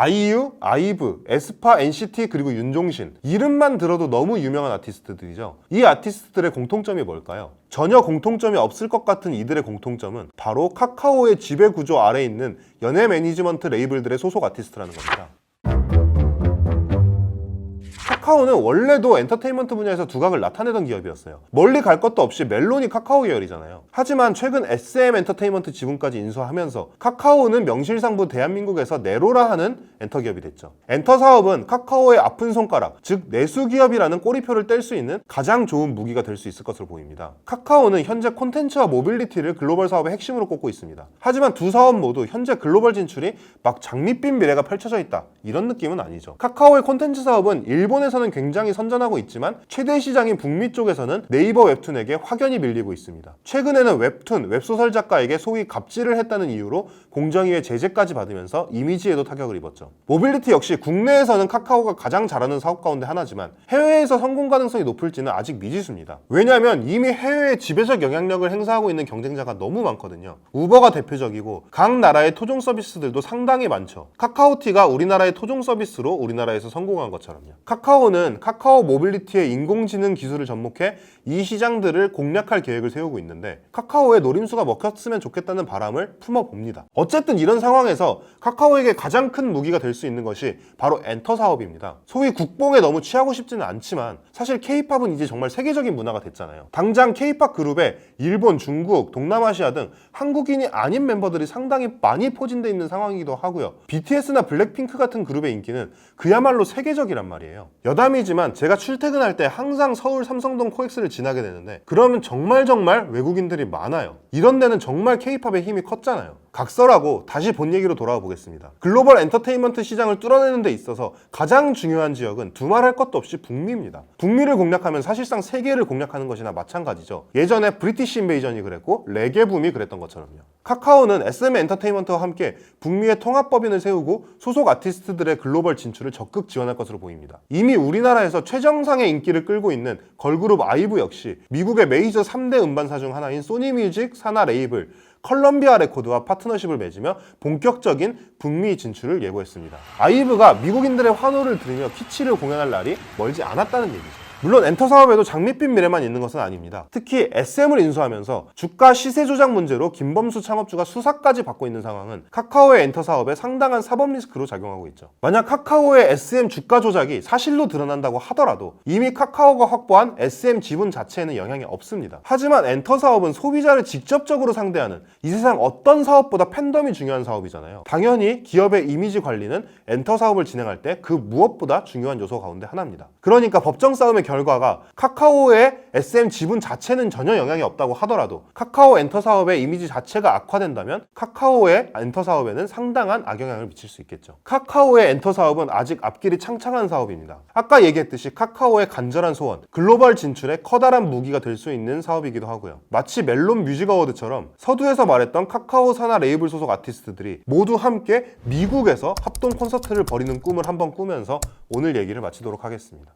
아이유, 아이브, 에스파, NCT 그리고 윤종신 이름만 들어도 너무 유명한 아티스트들이죠. 이 아티스트들의 공통점이 뭘까요? 전혀 공통점이 없을 것 같은 이들의 공통점은 바로 카카오의 지배 구조 아래 있는 연예 매니지먼트 레이블들의 소속 아티스트라는 겁니다. 카카오는 원래도 엔터테인먼트 분야에서 두각을 나타내던 기업이었어요. 멀리 갈 것도 없이 멜론이 카카오 계열이잖아요. 하지만 최근 SM 엔터테인먼트 지분까지 인수하면서 카카오는 명실상부 대한민국에서 네로라 하는 엔터 기업이 됐죠. 엔터 사업은 카카오의 아픈 손가락, 즉 내수 기업이라는 꼬리표를 뗄 수 있는 가장 좋은 무기가 될 수 있을 것으로 보입니다. 카카오는 현재 콘텐츠와 모빌리티를 글로벌 사업의 핵심으로 꼽고 있습니다. 하지만 두 사업 모두 현재 글로벌 진출이 막 장밋빛 미래가 펼쳐져 있다. 이런 느낌은 아니죠. 카카오의 콘텐츠 사업은 일본에서 는 굉장히 선전하고 있지만 최대 시장인 북미 쪽에서는 네이버 웹툰에게 확연히 밀리고 있습니다. 최근에는 웹툰, 웹소설 작가에게 소위 갑질을 했다는 이유로 공정위의 제재까지 받으면서 이미지에도 타격을 입었죠. 모빌리티 역시 국내에서는 카카오가 가장 잘하는 사업 가운데 하나지만 해외에서 성공 가능성이 높을지는 아직 미지수입니다. 왜냐하면 이미 해외에 지배적 영향력을 행사하고 있는 경쟁자가 너무 많거든요. 우버가 대표적이고 각 나라의 토종 서비스들도 상당히 많죠. 카카오티가 우리나라의 토종 서비스로 우리나라에서 성공한 것처럼요. 카카오 는 카카오 모빌리티의 인공지능 기술을 접목해 이 시장들을 공략할 계획을 세우고 있는데 카카오의 노림수가 먹혔으면 좋겠다는 바람을 품어봅니다. 어쨌든 이런 상황에서 카카오에게 가장 큰 무기가 될 수 있는 것이 바로 엔터 사업입니다. 소위 국뽕에 너무 취하고 싶지는 않지만 사실 케이팝은 이제 정말 세계적인 문화가 됐잖아요. 당장 케이팝 그룹에 일본, 중국, 동남아시아 등 한국인이 아닌 멤버들이 상당히 많이 포진돼 있는 상황이기도 하고요. BTS나 블랙핑크 같은 그룹의 인기는 그야말로 세계적이란 말이에요. 여담이지만 제가 출퇴근할 때 항상 서울 삼성동 코엑스를 지나게 되는데 그러면 정말 정말 외국인들이 많아요. 이런 데는 정말 케이팝의 힘이 컸잖아요. 각설하고 다시 본 얘기로 돌아와 보겠습니다. 글로벌 엔터테인먼트 시장을 뚫어내는 데 있어서 가장 중요한 지역은 두말할 것도 없이 북미입니다. 북미를 공략하면 사실상 세계를 공략하는 것이나 마찬가지죠. 예전에 브리티시 인베이전이 그랬고 레게 붐이 그랬던 것처럼요. 카카오는 SM 엔터테인먼트와 함께 북미의 통합법인을 세우고 소속 아티스트들의 글로벌 진출을 적극 지원할 것으로 보입니다. 이미 우리나라에서 최정상의 인기를 끌고 있는 걸그룹 아이브 역시 미국의 메이저 3대 음반사 중 하나인 소니뮤직 산하 레이블 컬럼비아 레코드와 파트너십을 맺으며 본격적인 북미 진출을 예고했습니다. 아이브가 미국인들의 환호를 들으며 키치를 공연할 날이 멀지 않았다는 얘기죠. 물론 엔터 사업에도 장밋빛 미래만 있는 것은 아닙니다. 특히 SM을 인수하면서 주가 시세 조작 문제로 김범수 창업주가 수사까지 받고 있는 상황은 카카오의 엔터 사업에 상당한 사법 리스크로 작용하고 있죠. 만약 카카오의 SM 주가 조작이 사실로 드러난다고 하더라도 이미 카카오가 확보한 SM 지분 자체에는 영향이 없습니다. 하지만 엔터 사업은 소비자를 직접적으로 상대하는 이 세상 어떤 사업보다 팬덤이 중요한 사업이잖아요. 당연히 기업의 이미지 관리는 엔터 사업을 진행할 때 그 무엇보다 중요한 요소 가운데 하나입니다. 그러니까 법정 싸움의 결과가 카카오의 SM 지분 자체는 전혀 영향이 없다고 하더라도 카카오 엔터 사업의 이미지 자체가 악화된다면 카카오의 엔터 사업에는 상당한 악영향을 미칠 수 있겠죠. 카카오의 엔터 사업은 아직 앞길이 창창한 사업입니다. 아까 얘기했듯이 카카오의 간절한 소원, 글로벌 진출에 커다란 무기가 될 수 있는 사업이기도 하고요. 마치 멜론 뮤직 어워드처럼 서두에서 말했던 카카오 산하 레이블 소속 아티스트들이 모두 함께 미국에서 합동 콘서트를 벌이는 꿈을 한번 꾸면서 오늘 얘기를 마치도록 하겠습니다.